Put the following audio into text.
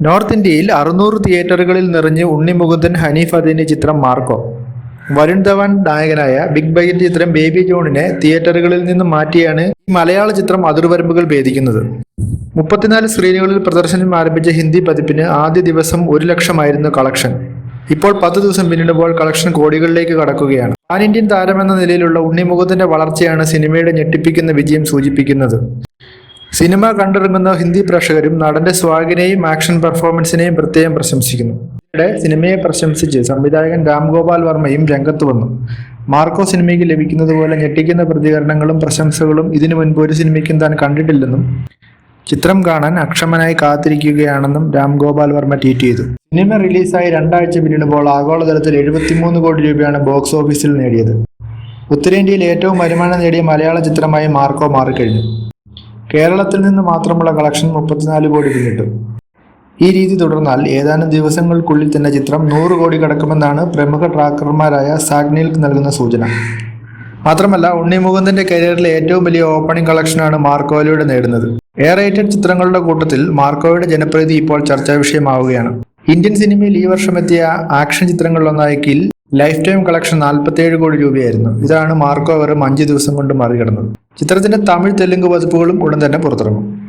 North ഇന്ത്യയിൽ അറുന്നൂറ് തിയേറ്ററുകളിൽ നിറഞ്ഞ് ഉണ്ണിമുകുന്ദൻ ഹനീഫ് അതിന്റെ ചിത്രം മാർക്കോ. വരുൺ ധവാൻ നായകനായ ബിഗ് ബൈന്റെ ചിത്രം ബേബി ജോണിനെ തിയേറ്ററുകളിൽ നിന്ന് മാറ്റിയാണ് ഈ മലയാള ചിത്രം അതിർവരമ്പുകൾ ഭേദിക്കുന്നത്. മുപ്പത്തിനാല് സ്ക്രീനുകളിൽ പ്രദർശനം ആരംഭിച്ച ഹിന്ദി പതിപ്പിന് ആദ്യ ദിവസം ഒരു ലക്ഷമായിരുന്നു കളക്ഷൻ. ഇപ്പോൾ പത്ത് ദിവസം പിന്നിടുമ്പോൾ കളക്ഷൻ കോടികളിലേക്ക് കടക്കുകയാണ്. പാൻ ഇന്ത്യൻ താരമെന്ന നിലയിലുള്ള ഉണ്ണിമുഖത്തിന്റെ വളർച്ചയാണ് സിനിമയുടെ ഞെട്ടിപ്പിക്കുന്ന വിജയം സൂചിപ്പിക്കുന്നത്. സിനിമ കണ്ടിറങ്ങുന്ന ഹിന്ദി പ്രേക്ഷകരും നടന്റെ സ്വാഗിനെയും ആക്ഷൻ പെർഫോമൻസിനെയും പ്രത്യേകം പ്രശംസിക്കുന്നു. ഇവിടെ സിനിമയെ പ്രശംസിച്ച് സംവിധായകൻ രാംഗോപാൽ വർമ്മയും രംഗത്ത് വന്നു. മാർക്കോ സിനിമയ്ക്ക് ലഭിക്കുന്നത് പോലെ ഞെട്ടിക്കുന്ന പ്രതികരണങ്ങളും പ്രശംസകളും ഇതിനു മുൻപ് ഒരു സിനിമയ്ക്കും താൻ കണ്ടിട്ടില്ലെന്നും ചിത്രം കാണാൻ അക്ഷമനായി കാത്തിരിക്കുകയാണെന്നും രാംഗോപാൽ വർമ്മ ട്വീറ്റ് ചെയ്തു. സിനിമ റിലീസായി രണ്ടാഴ്ച പിന്നിടുമ്പോൾ ആഗോളതലത്തിൽ എഴുപത്തിമൂന്ന് കോടി രൂപയാണ് ബോക്സ് ഓഫീസിൽ നേടിയത്. ഉത്തരേന്ത്യയിൽ ഏറ്റവും വരുമാനം നേടിയ മലയാള ചിത്രമായി മാർക്കോ മാറിക്കഴിഞ്ഞു. കേരളത്തിൽ നിന്ന് മാത്രമുള്ള കളക്ഷൻ മുപ്പത്തിനാല് കോടി പിന്നിട്ടു ഈ രീതി തുടർന്നാൽ ഏതാനും ദിവസങ്ങൾക്കുള്ളിൽ തന്നെ ചിത്രം നൂറ് കോടി കടക്കുമെന്നാണ് പ്രമുഖ ട്രാക്കർമാരായ സാഗ്നിൽക്ക് നൽകുന്ന സൂചന. മാത്രമല്ല ഉണ്ണി മുകുന്ദന്റെ കരിയറിലെ ഏറ്റവും വലിയ ഓപ്പണിംഗ് കളക്ഷനാണ് മാർക്കോയിലൂടെ നേടുന്നത്. എ ചിത്രങ്ങളുടെ കൂട്ടത്തിൽ മാർക്കോയുടെ ജനപ്രീതി ഇപ്പോൾ ചർച്ചാ വിഷയമാവുകയാണ് ഇന്ത്യൻ സിനിമയിൽ ഈ വർഷം എത്തിയ ആക്ഷൻ ചിത്രങ്ങളിലൊന്നായ കിൽ ലൈഫ് ടൈം കളക്ഷൻ 47 കോടി രൂപയായിരുന്നു. ഇതാണ് മാർക്കോ വെറും അഞ്ച് ദിവസം കൊണ്ട് മറികടന്നത്. ചിത്രത്തിന്റെ തമിഴ് തെലുങ്ക് പതിപ്പുകളും ഉടൻ തന്നെ പുറത്തിറങ്ങും.